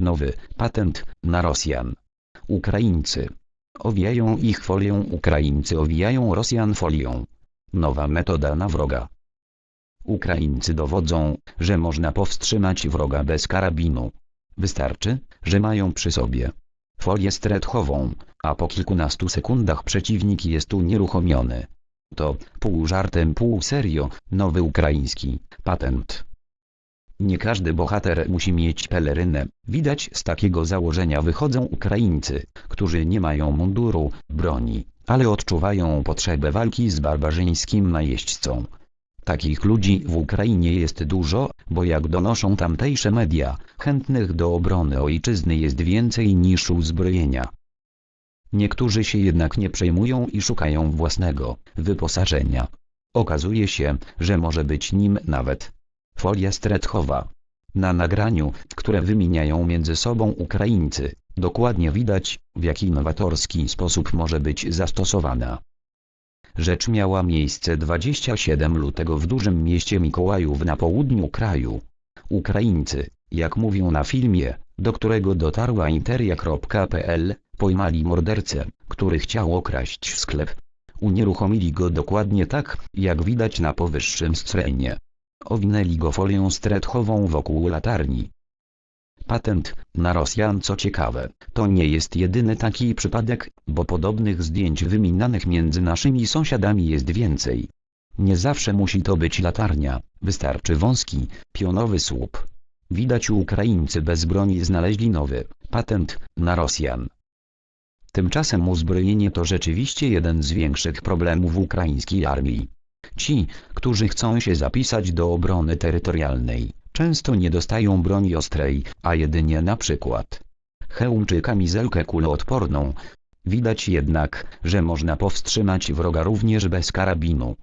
Nowy patent na Rosjan. Ukraińcy. Owijają ich folią Ukraińcy owijają Rosjan folią. Nowa metoda na wroga. Ukraińcy dowodzą, że można powstrzymać wroga bez karabinu. Wystarczy, że mają przy sobie folię strethową, a po kilkunastu sekundach przeciwnik jest unieruchomiony. To, pół żartem pół serio, nowy ukraiński patent. Nie każdy bohater musi mieć pelerynę. Widać z takiego założenia wychodzą Ukraińcy, którzy nie mają munduru, broni, ale odczuwają potrzebę walki z barbarzyńskim najeźdźcą. Takich ludzi w Ukrainie jest dużo, bo jak donoszą tamtejsze media, chętnych do obrony ojczyzny jest więcej niż uzbrojenia. Niektórzy się jednak nie przejmują i szukają własnego wyposażenia. Okazuje się, że może być nim nawet folia stretchowa. Na nagraniu, które wymieniają między sobą Ukraińcy, dokładnie widać, w jaki nowatorski sposób może być zastosowana. Rzecz miała miejsce 27 lutego w dużym mieście Mikołajów na południu kraju. Ukraińcy, jak mówią na filmie, do którego dotarła interia.pl, pojmali mordercę, który chciał okraść sklep. Unieruchomili go dokładnie tak, jak widać na powyższym screenie. Owinęli go folią strethową wokół latarni. Patent na Rosjan co ciekawe, to nie jest jedyny taki przypadek, bo podobnych zdjęć wyminanych między naszymi sąsiadami jest więcej. Nie zawsze musi to być latarnia, wystarczy wąski, pionowy słup. Widać Ukraińcy bez broni znaleźli nowy patent na Rosjan. Tymczasem uzbrojenie to rzeczywiście jeden z większych problemów ukraińskiej armii. Ci, którzy chcą się zapisać do obrony terytorialnej, często nie dostają broni ostrej, a jedynie na przykład hełm czy kamizelkę kuloodporną. Widać jednak, że można powstrzymać wroga również bez karabinu.